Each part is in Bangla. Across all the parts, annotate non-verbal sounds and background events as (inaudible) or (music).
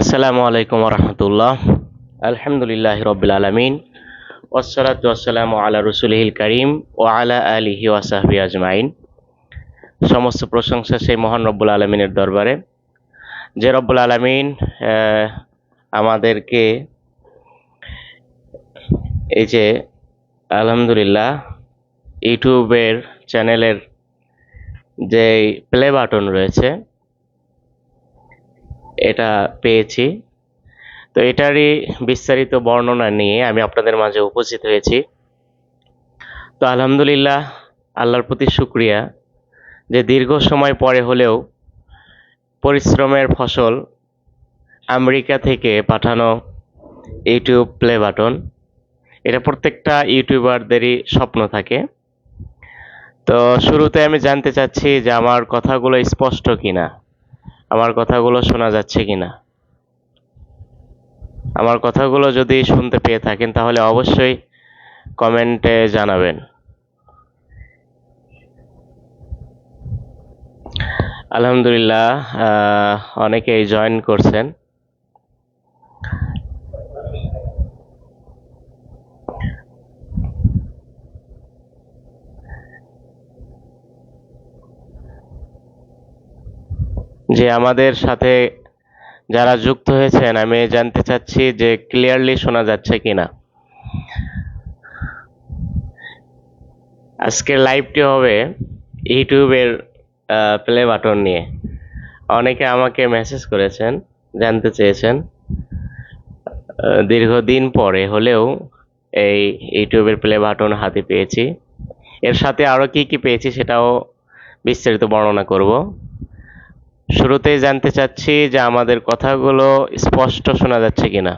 আসসালামু আলাইকুম রহমতুল্লাহ আলহামদুলিল্লাহ রবিল আলমিন। ওসলাত ওসালামু আলা রসুলহিল করিম ও আলা আলিহি ওয়াসাহবি আজমাইন। সমস্ত প্রশংসা সেই মহান রব্বুল আলমিনের দরবারে। যে রব্বুল আলমিন আমাদেরকে এই যে আলহামদুলিল্লাহ ইউটিউবের চ্যানেলের যে প্লে বাটন রয়েছে এটা পেয়েছি। তো এটারই বিস্তারিত বর্ণনা নিয়ে আমি আপনাদের মাঝে উপস্থিত হয়েছি। তো আলহামদুলিল্লাহ, আল্লাহর প্রতি শুক্রিয়া। যে দীর্ঘ সময় পরে হলেও পরিশ্রমের ফসল আমেরিকা থেকে পাঠানো ইউটিউব প্লে বাটন, এটা প্রত্যেকটা ইউটিউবারদেরই স্বপ্ন থাকে। তো শুরুতে আমি জানতে চাচ্ছি যে আমার কথাগুলো স্পষ্ট কিনা। আমার কথাগুলো শোনা যাচ্ছে কিনা? আমার কথাগুলো যদি শুনতে পেয়ে থাকেন, তাহলে অবশ্যই কমেন্টে জানাবেন। আলহামদুলিল্লাহ অনেকেই জয়েন করছেন। যে আমাদের সাথে যারা যুক্ত হয়েছেন, আমি জানতে চাচ্ছি যে ক্লিয়ারলি শোনা যাচ্ছে কিনা। আজকের লাইভটি হবে ইউটিউবের প্লে বাটন নিয়ে। অনেকে আমাকে মেসেজ করেছেন, জানতে চেয়েছেন। দীর্ঘদিন পরে হলেও এই ইউটিউবের প্লে বাটন হাতে পেয়েছি। এর সাথে আরও কি কি পেয়েছি সেটাও বিস্তারিত বর্ণনা করব। শুরুতেই জানতে চাচ্ছি যে আমাদের কথাগুলো স্পষ্ট শোনা যাচ্ছে কিনা।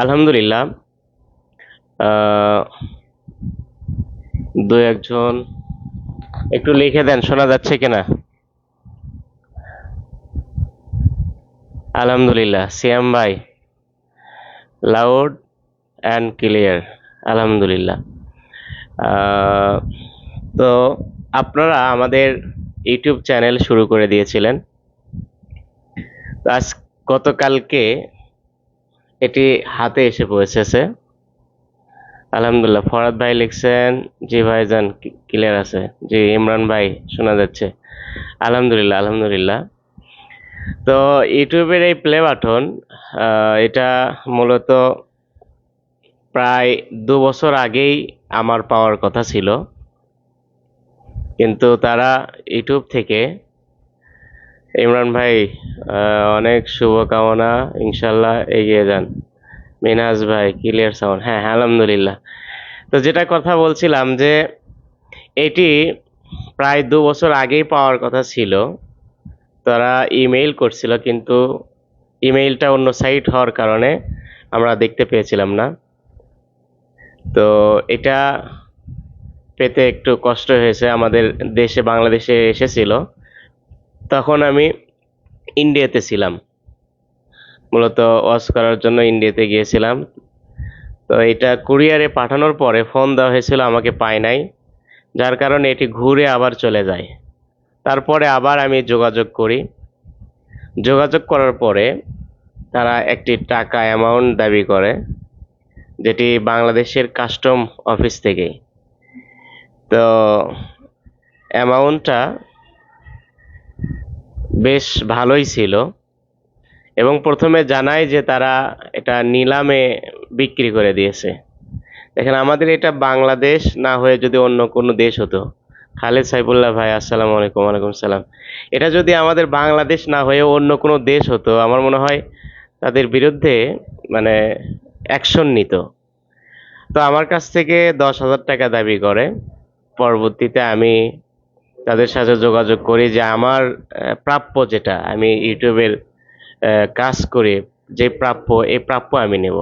আলহামদুলিল্লাহ দু একজন একটু লিখে দেন, শোনা যাচ্ছে কিনা? আলহামদুলিল্লাহ, সিয়াম ভাই লাউড অ্যান্ড ক্লিয়ার আলহামদুলিল্লাহ। তো আপনারা আমাদের ইউটিউব চ্যানেল শুরু করে দিয়েছিলেন। আজ গতকালকে এটি হাতে এসে পৌঁছেছে। আলহামদুলিল্লাহ, ফরাদ ভাই লিখছেন, জি ভাইজান ক্লিয়ার আছে। জি, ইমরান ভাই শোনা যাচ্ছে। আলহামদুলিল্লাহ আলহামদুলিল্লাহ। তো ইউটিউবের এই প্লে বাটন এটা মূলত প্রায় দু বছর আগেই আমার পাওয়ার কথা ছিল। কিন্তু তারা ইউটিউব থেকে ইমরান ভাই অনেক শুভকামনা ইনশাল্লাহ এগিয়ে যান। মিনহাজ ভাই ক্লিয়ার সাউন্ড হ্যাঁ হ্যাঁ, আলহামদুলিল্লাহ। তো যেটা কথা বলছিলাম যে এটি প্রায় দু বছর আগেই পাওয়ার কথা ছিল। তারা ইমেইল করছিল, কিন্তু ইমেইলটা অন্য সাইট হওয়ার কারণে আমরা দেখতে পেয়েছিলাম না। তো এটা পেতে একটু কষ্ট হয়েছে, আমাদের দেশে, বাংলাদেশে এসেছিল। তখন আমি ইন্ডিয়াতে ছিলাম। মূলত ওয়াশ করার জন্য ইন্ডিয়াতে গিয়েছিলাম। তো এটা কুরিয়ারে পাঠানোর পরে ফোন দেওয়া হয়েছিল, আমাকে পায় নাই, যার কারণে এটি ঘুরে আবার চলে যায়। তারপরে আবার আমি যোগাযোগ করি। যোগাযোগ করার পরে তারা একটি টাকা অ্যামাউন্ট দাবি করে, যেটি বাংলাদেশের কাস্টম অফিস থেকে। তো অ্যামাউন্টটা বেশ ভালোই ছিল এবং প্রথমে জানায় যে তারা এটা নিলামে বিক্রি করে দিয়েছে। দেখেন, আমাদের এটা বাংলাদেশ না হয়ে যদি অন্য কোনো দেশ হতো খালেদ সাইফুল্লাহ ভাই, আসসালামু আলাইকুম, ওয়ালাইকুম সালাম। এটা যদি আমাদের বাংলাদেশ না হয়ে অন্য কোনো দেশ হতো, আমার মনে হয় তাদের বিরুদ্ধে মানে অ্যাকশন নিত। তো আমার কাছ থেকে দশ হাজার টাকা দাবি করে। পরবর্তীতে আমি তাদের সাথে যোগাযোগ করি যে আমার প্রাপ্য যেটা, আমি ইউটিউবের কাজ করে যে প্রাপ্য, এই প্রাপ্য আমি নেব।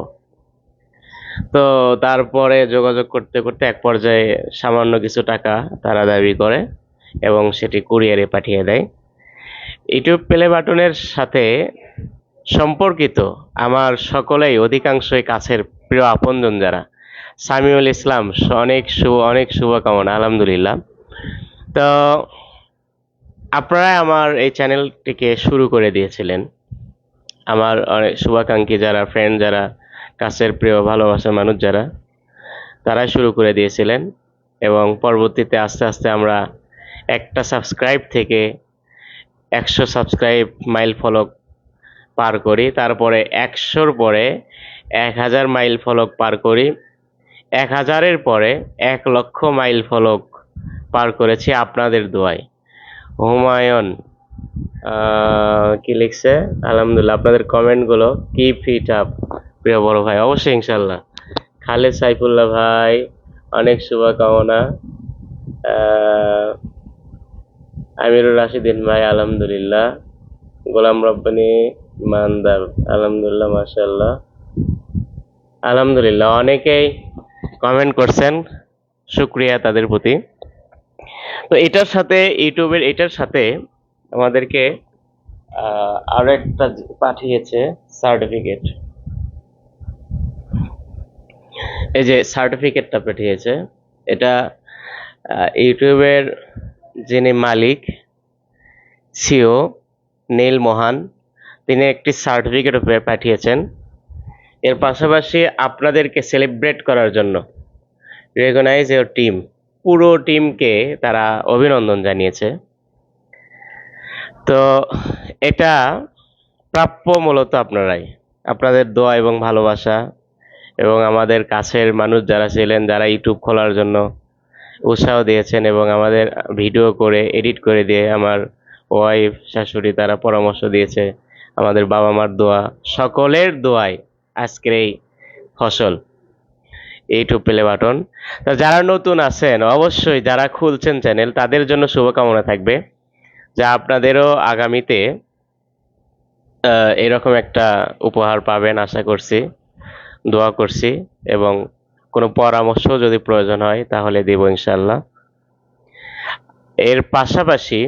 তো তারপরে যোগাযোগ করতে করতে এক পর্যায়ে সামান্য কিছু টাকা তারা দাবি করে এবং সেটি কুরিয়ারে পাঠিয়ে দেয়। ইউটিউব প্লে বাটনের সাথে সম্পর্কিত আমার সকলেই অধিকাংশই কাছের প্রিয় আপনজন যারা। সামিউল ইসলাম, অনেক শুভ, অনেক শুভকামনা, আলহামদুলিল্লাহ। তো আপনারা আমার এই চ্যানেলটিকে শুরু করে দিয়েছিলেন। আমার অনেক শুভাকাঙ্ক্ষী যারা ফ্রেন্ড যারা কাছের প্রিয় ভালোবাসার মানুষ যারা, তারাই শুরু করে দিয়েছিলেন এবং পরবর্তীতে আস্তে আস্তে আমরা একটা সাবস্ক্রাইব থেকে একশো সাবস্ক্রাইব মাইল ফলক পার করি, তারপরে একশোর পরে এক হাজার মাইল ফলক পার করি, এক হাজারের পরে এক লক্ষ মাইল ফলক পার করেছি আপনাদের দোয়ায়। হুমায়ুন কি লিখছে? আলহামদুলিল্লাহ, আপনাদের কমেন্টগুলো কি ফিট আপ প্রিয় বড় ভাই অবশ্যই ইনশাল্লাহ খালেদ সাইফুল্লাহ ভাই অনেক শুভকামনা। আহ, আমিরুর রাশিদিন ভাই আলহামদুলিল্লাহ। গোলাম রব্বানি মানদার আলহামদুলিল্লাহ মাশাল্লাহ আলহামদুলিল্লাহ অনেকেই কমেন্ট করছেন শুক্রিয়া তাদের প্রতি। তো এটার সাথে ইউটিউবের এটার সাথে আমাদেরকে আরও একটা পাঠিয়েছে সার্টিফিকেট এই যে সার্টিফিকেটটা পাঠিয়েছে, এটা ইউটিউবের যিনি মালিক, সিও, নীল মোহান, তিনি একটি সার্টিফিকেট পাঠিয়েছেন। এর পাশাপাশি আপনাদেরকে সেলিব্রেট করার জন্য রেকগনাইজ ইউর টিম পুরো টিমকে তারা অভিনন্দন জানিয়েছে। তো এটা প্রাপ্য মূলত আপনারাই, আপনাদের দোয়া এবং ভালোবাসা। এবং আমাদের কাছের মানুষ যারা ছিলেন, যারা ইউটিউব খোলার জন্য উৎসাহ দিয়েছেন এবং আমাদের ভিডিও করে এডিট করে দিয়ে আমার ওয়াইফ শাশুড়ি তারা পরামর্শ দিয়েছে, আমাদের বাবা মার দোয়া, সকলের দোয়ায় আজকের এই ফসল ইউটিউব প্লে বাটন তো যারা নতুন আছেন, অবশ্যই যারা খুলছেন চ্যানেল তাদের জন্য শুভকামনা থাকবে। যা আপনাদেরও আগামীতে এরকম একটা উপহার পাবেন, আশা করছি। দোয়া করছি এবং কোনো পরামর্শ যদি প্রয়োজন হয় তাহলে দেব ইনশাল্লাহ এর পাশাপাশি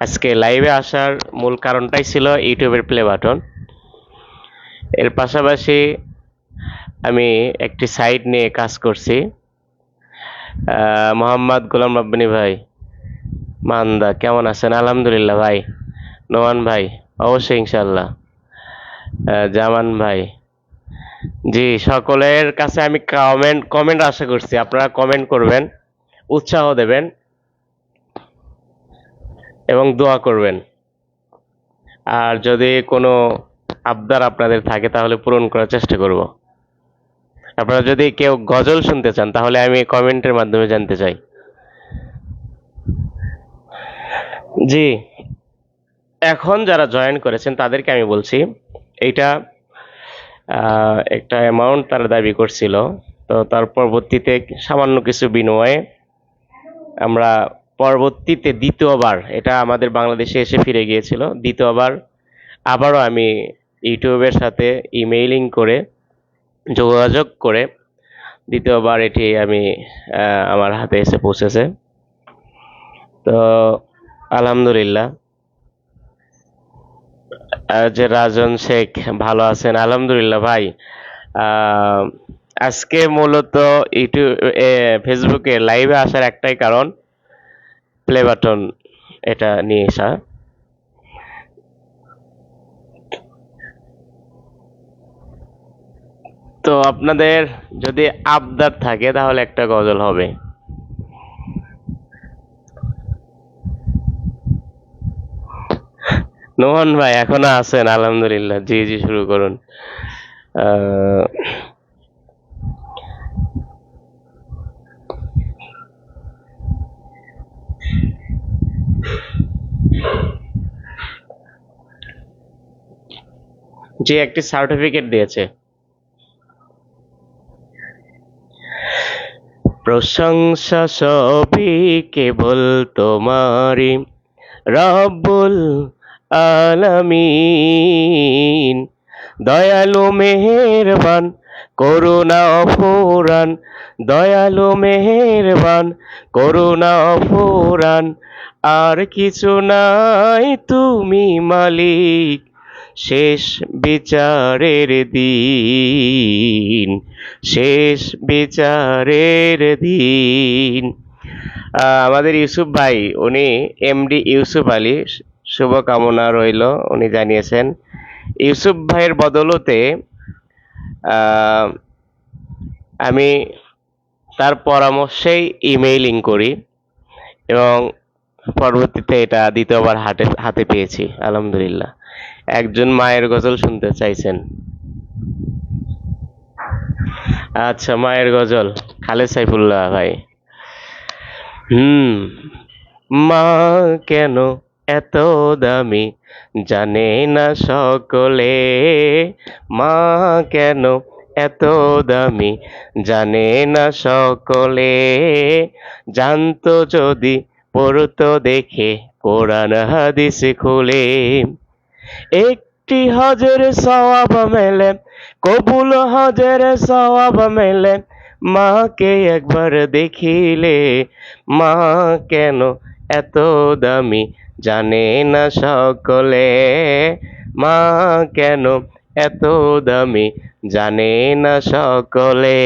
আজকে লাইভে আসার মূল কারণটাই ছিল ইউটিউবের প্লে বাটন এর পাশাপাশি আমি একটি সাইট নিয়ে কাজ করছি। মোহাম্মদ গোলাম রব্বানি ভাই, মান্দা, কেমন আছেন? আলহামদুলিল্লাহ ভাই। নোমান ভাই, অবশ্যই ইনশাল্লাহ জামান ভাই জি, সকলের কাছে আমি কমেন্ট কমেন্ট আশা করছি। আপনারা কমেন্ট করবেন, উৎসাহ দেবেন এবং দোয়া করবেন। আর যদি কোনো আবদার আপনাদের থাকে, তাহলে পূরণ করার চেষ্টা করব। আপনারা যদি কেউ গজল শুনতে চান, তাহলে আমি কমেন্টের মাধ্যমে জানতে চাই। জি, এখন যারা জয়েন করেছেন, তাদেরকে আমি বলছি, এইটা একটা অ্যামাউন্ট তারা দাবি করছিল। তো তার পরবর্তীতে সামান্য কিছু বিনিময়ে আমরা পরবর্তীতে দ্বিতীয়বার, এটা আমাদের বাংলাদেশে এসে ফিরে গিয়েছিল, দ্বিতীয়বার আবারও আমি ইউটিউবের সাথে ইমেইলিং করে, যোগাযোগ করে দ্বিতীয়বার এটি আমি আমার হাতে এসে পৌঁছেছে। তো আলহামদুলিল্লাহ। যে রাজন শেখ ভালো আছেন? আলহামদুলিল্লাহ ভাই। আজকে মূলত ইউটিউব ফেসবুকে লাইভে আসার একটাই কারণ প্লে বাটন এটা নিয়ে আসা। তো আপনাদের যদি আবদার থাকে তাহলে একটা গজল হবে। নোহন ভাই, এখনও আছেন, আলহামদুলিল্লাহ। জি জি, শুরু করুন। জি, একটি সার্টিফিকেট দিয়েছে। প্রশংসা সবই কেবল তোমারই, রব্বুল আলামিন। দয়ালু মেহেরবান, করুণা অফুরান দয়ালু মেহেরবান, করুণা অফুরান আর কিছু নাই তুমি মালিক, শেষ বিচারের দিন। শেষ বিচারের দিন। আমাদের ইউসুফ ভাই, উনি এমডি ইউসুফ আলী শুভকামনা রইল, উনি জানিয়েছেন। ইউসুফ ভাইয়ের বদলতে আমি তার পরামর্শেই ইমেইলিং করি এবং পরবর্তীতে এটা দ্বিতীয়বার হাতে হাতে পেয়েছি, আলহামদুলিল্লাহ। একজন মায়ের গজল শুনতে চাইছেন। আচ্ছা মায়ের গজল, খালেদ সাইফুল্লাহ ভাই। হুম, মা কেন এত দামি, জানে না সকলে। মা, কেন এত দামি, জানে না সকলে। জানতো যদি, পড়তো দেখে, কোরআন, হাদিস খুলে। একটি হজের সওয়াব মেলে, কবুল হজের সওয়াব মেলে। মাকে একবার দেখিলে, মা, কেন এত দামি জানে না সকলে মা কেন এত দামি? জানে না সকলে।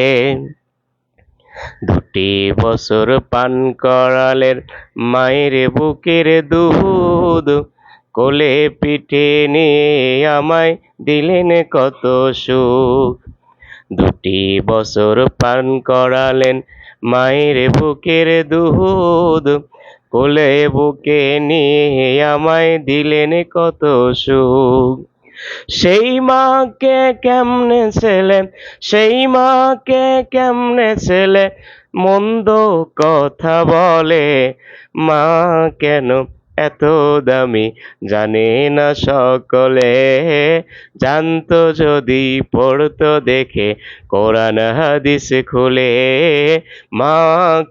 দুটি বছর পান করালেন মায়ের বুকের দুধ কোলে পিঠে নিয়ে আমায় দিলেন কত সুখ। দুটি বছর পান করালেন মায়ের বুকের দুধ কোলে বুকে নিয়ে আমায় দিলেন কত সুখ। সেই মাকে কেমনে ছেলে, সেই মাকে কেমনে ছেলে, মন্দ কথা বলে। মা কেন এত দামি? জানে না সকলে। জানতো যদি পড়তো দেখে, কোরআন হাদিস খুলে। মা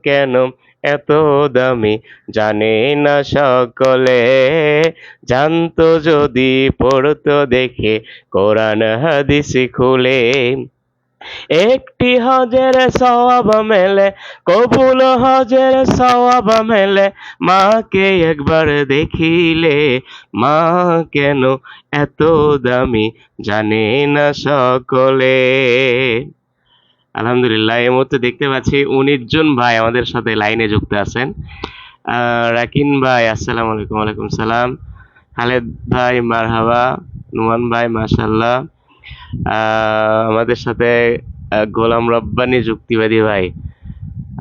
কেন এত দামি? জানে না সকলে। জানতো যদি পড়তো দেখে, কোরআন হাদিস খুলে। একটি হজের সওয়াব মেলে, কবুল হজের সওয়াব মেলে। মাকে একবার দেখিলে, মা কেন এত দামি? জানে না সকলে। আলহামদুলিল্লাহ, এই মুহূর্তে দেখতে পাচ্ছি উনিশ জন ভাই আমাদের সাথে লাইনে যুক্ত আছেন। রাকিন ভাই, আসসালামু আলাইকুম, ওয়ালাইকুম সালাম। খালেদ ভাই, মারহাবা। নুমান ভাই মাশাল্লাহ আমাদের সাথে গোলাম রব্বানি যুক্তিবাদী ভাই।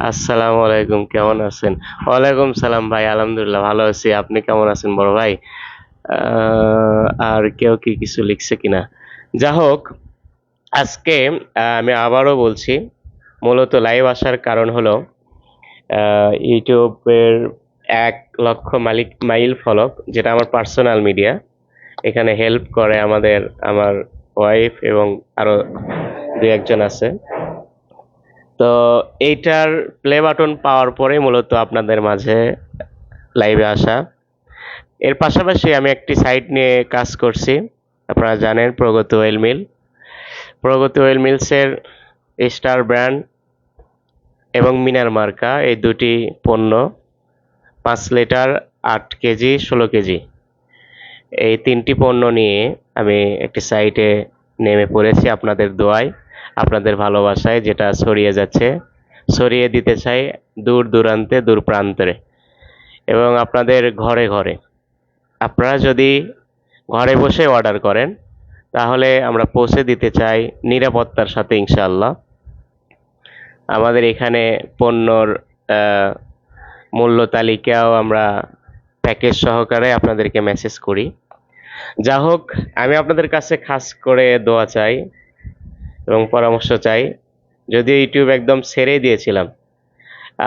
আসসালামু আলাইকুম, কেমন আছেন? ওয়ালাইকুম সালাম ভাই, আলহামদুলিল্লাহ, ভালো আছি। আপনি কেমন আছেন বড় ভাই? আর কেউ কি কিছু লিখছে কিনা? যা হোক আজকে আমি আবারও বলছি, মূলত লাইভ আসার কারণ হলো ইউটিউবের এক লক্ষ মালিক, মাইল ফলক, যেটা আমার পার্সোনাল মিডিয়া এখানে হেল্প করে আমাদের, আমার ওয়াইফ এবং আরও দু একজন আছে। তো এইটার প্লে বাটন পাওয়ার পরে মূলত আপনাদের মাঝে লাইভে আসা। এর পাশাপাশি আমি একটি সাইট নিয়ে কাজ করছি, আপনারা জানেন Pragati oil mill Pragati oil মিলসের star brand এবং মিনার মার্কা। এই দুটি পণ্য পাঁচ লিটার আট কেজি, ষোলো কেজি। এই তিনটি পণ্য নিয়ে আমি একটি সাইটে নেমে পড়েছি আপনাদের দোয়ায়, আপনাদের ভালোবাসায়, যেটা ছড়িয়ে যাচ্ছে। ছড়িয়ে দিতে চাই দূর দূরান্তে, দূর প্রান্তরে এবং আপনাদের ঘরে ঘরে। আপনারা যদি ঘরে বসে অর্ডার করেন তাহলে আমরা পৌঁছে দিতে চাই নিরাপত্তার সাথে, ইনশাআল্লাহ। আমাদের এখানে পণ্যর মূল্য তালিকাও আমরা প্যাকেজ সহকারে আপনাদেরকে মেসেজ করি। যা হোক, আমি আপনাদের কাছে খাস করে দোয়া চাই এবং পরামর্শ চাই। যদিও ইউটিউব একদম ছেড়েই দিয়েছিলাম।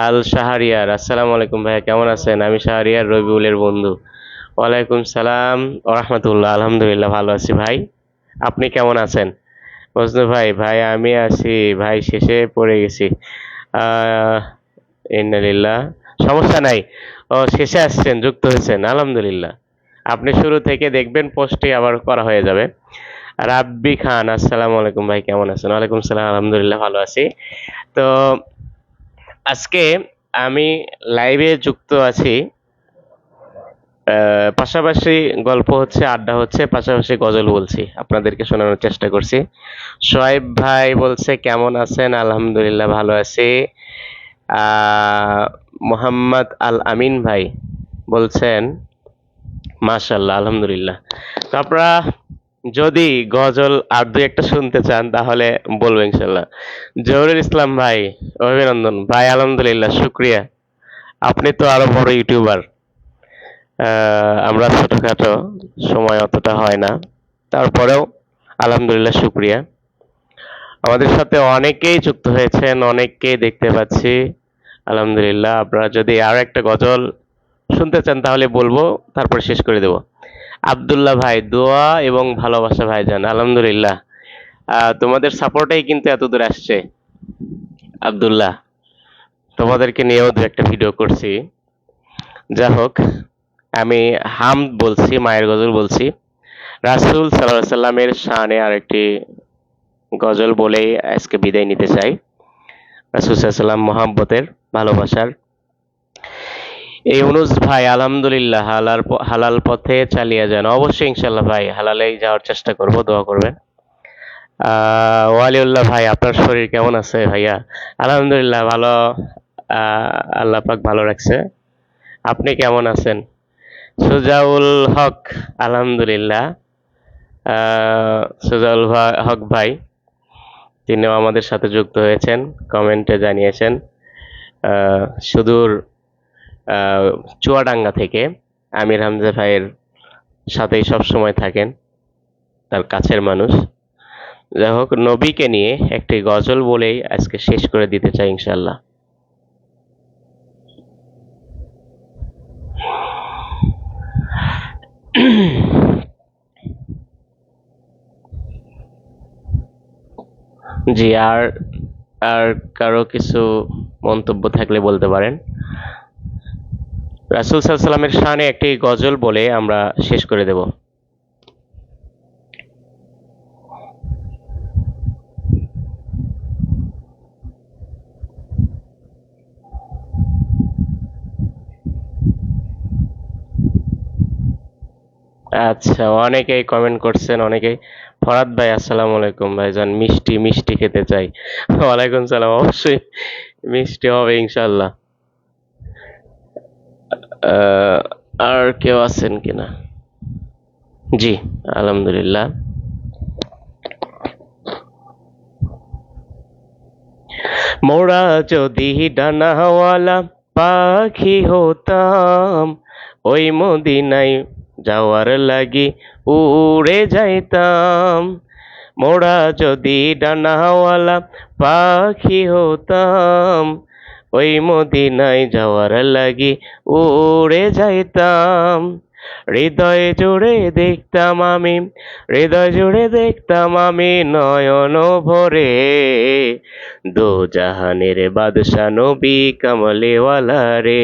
আল শাহরিয়ার, আসসালামু আলাইকুম ভাইয়া কেমন আছেন? আমি শাহরিয়ার রবিউলের বন্ধু। ওয়ালাইকুম সালাম রহমতুল্লাহ, আলহামদুলিল্লাহ, ভালো আছি ভাই। আপনি কেমন আছেন? মজনু ভাই ভাই আমি আছি, ভাই শেষে পড়ে গেছি। ইন্নালিল্লাহ, সমস্যা নাই। ও, শেষে আসছেন, যুক্ত হয়েছেন, আলহামদুলিল্লাহ। আপনি শুরু থেকে দেখবেন পোস্টে আবার করা হয়ে যাবে। রাব্বি খান, আসসালামু আলাইকুম ভাই, কেমন আছেন? ওয়ালাইকুম সালাম, আলহামদুলিল্লাহ ভালো আছি। তো, আজকে আমি লাইভে যুক্ত আছি। পাশাপাশি গল্প হচ্ছে, আড্ডা হচ্ছে, পাশাপাশি গজল বলছি। আপনাদেরকে শোনানোর চেষ্টা করছি। সোহাইব ভাই বলছে, কেমন আছেন? আলহামদুলিল্লাহ, ভালো আছি। মোহাম্মদ আল আমিন ভাই বলছেন মাশাল্লাহ আলহামদুলিল্লাহ। তো আপনারা যদি গজল আর দুই একটা শুনতে চান, তাহলে বলব ইনশাল্লাহ জহুরুল ইসলাম ভাই, অভিনন্দন। ভাই, আলহামদুলিল্লাহ, শুক্রিয়া। আপনি তো আরও বড় ইউটিউবার। আমরা ছোটখাটো সময় অতটা হয় না। তারপরেও আলহামদুলিল্লাহ শুক্রিয়া। আমাদের সাথে অনেকেই যুক্ত হয়েছেন, অনেককেই দেখতে পাচ্ছি। আলহামদুলিল্লাহ, আপনারা যদি আরও একটা গজল শুনতে চান তাহলে বলব, তারপর শেষ করে দেব। আব্দুল্লাহ ভাই, দোয়া এবং ভালোবাসা ভাইজান, আলহামদুলিল্লাহ। তোমাদের সাপোর্টেই কিন্তু এত দূর আসছে। আব্দুল্লাহ, তোমাদেরকে নিয়েও দু একটা ভিডিও করছি। যা হোক আমি হাম বলছি, মায়ের গজল বলছি। রাসূল সাল্লাল্লাহু সাল্লামের শানে আরেকটি গজল বলেই আজকে বিদায় নিতে চাই। রাসূল সাল্লাম মোহাব্বতের, ভালোবাসার। এই অনুজ ভাই, আলহামদুলিল্লাহ, হালাল হালাল পথে চালিয়ে যান। অবশ্যই ইনশাল্লাহ ভাই, হালালেই যাওয়ার চেষ্টা করব, দোয়া করবেন। ওয়ালিউল্লাহ ভাই, আপনার শরীর কেমন আছে ভাইয়া? আলহামদুলিল্লাহ, ভালো। আল্লাহ পাক ভালো রাখছে। আপনি কেমন আছেন? সুজাউল হক, আলহামদুলিল্লাহ। সুজাউল হক ভাই, তিনিও আমাদের সাথে যুক্ত হয়েছেন, কমেন্টে জানিয়েছেন। সুদূর চুয়াডাঙ্গা থেকে আমির হামজা ভাইয়ের সাথেই সব সময় থাকেন, তার কাছের মানুষ। যাই হোক, নবীকে নিয়ে একটি গজল বলেই আজকে শেষ করে দিতে চাই ইনশাল্লাহ (coughs) জি, আর আর কারও কিছু মন্তব্য থাকলে বলতে পারেন। রাসূল সাল্লামের শানে একটি গজল বলে আমরা শেষ করে দেব। আচ্ছা অনেকেই কমেন্ট করছেন, অনেকেই। ফরাদ ভাই, আসসালামু আলাইকুম ভাই ভাইজান। মিষ্টি মিষ্টি খেতে চাই। ওয়ালাইকুম সালাম। অবশ্যই মিষ্টি হবে ইনশাল্লাহ আর কেউ আছেন কিনা? জি, আলহামদুলিল্লাহ। মোরা যদি ডানাওয়ালা পাখি হতাম, ওই মদিনায় যাওয়ার লাগি উড়ে যাইতাম। মোড়া যদি ডানাওয়ালা পাখি হতাম, ওই মদিনায় যাওয়ার লাগি উড়ে যাইতাম। হৃদয় জুড়ে দেখতাম আমি, হৃদয় জুড়ে দেখতাম আমি নয়ন ভরে। দো জাহানের বাদশা নবী কামলেওয়ালা রে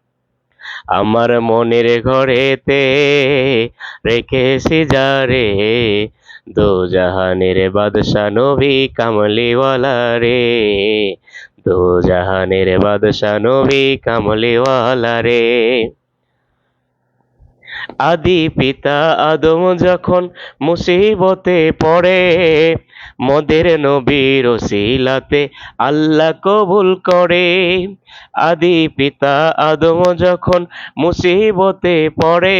আমার মনের ঘরেতে রেখেছি যারে দো জাহানের বাদশা নবী কামলিওয়ালা রে দো জাহানের বাদশা নবী কামলিওয়ালা রে আদি পিতা আদম যখন মুসিবতে পড়ে মদের নবীর ওসিলাতে আল্লাহ কবুল করে। আদি পিতা আদম যখন মুসিবতে পড়ে,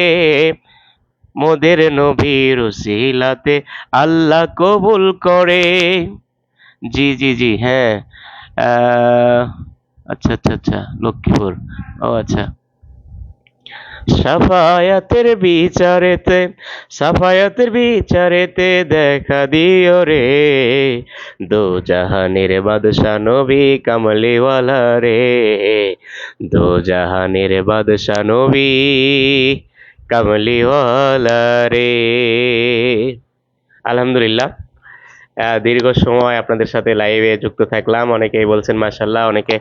মোদের নবীর ওসিলাতে আল্লাহ কবুল করে। জি জি জি হ্যাঁ। আচ্ছা আচ্ছা আচ্ছা লক্ষ্মীপুর। ও আচ্ছা। সাফায়াতের বিচারেতে সাফায়াতের বিচারেতে দেখা দিও রে। দো জাহানের বাদশা নবী কামলিওয়ালা রে। দো জাহানের বাদশা নবী কামলিওয়ালা রে। আলহামদুলিল্লাহ। দীর্ঘ সময় আপনাদের সাথে লাইভে যুক্ত থাকলাম। অনেকেই বলছেন মাশাল্লাহ অনেকে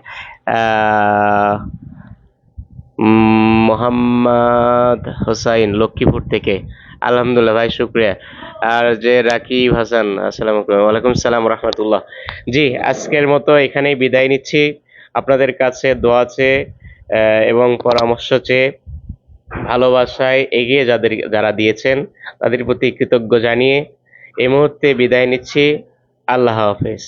মোহাম্মদ হোসাইন, লক্ষ্মীপুর থেকে। আলহামদুলিল্লাহ ভাই, শুক্রিয়া। আর যে রাকিব হাসান, আসসালাম ওয়ালাইকুম সালাম রহমতুল্লাহ। জি, আজকের মতো এখানেই বিদায় নিচ্ছি। আপনাদের কাছে দোয়া চেয়ে এবং পরামর্শ চেয়ে, ভালোবাসায় এগিয়ে যাদের, যারা দিয়েছেন, তাদের প্রতি কৃতজ্ঞ জানিয়ে এই মুহূর্তে বিদায় নিচ্ছি। আল্লাহ হাফেজ।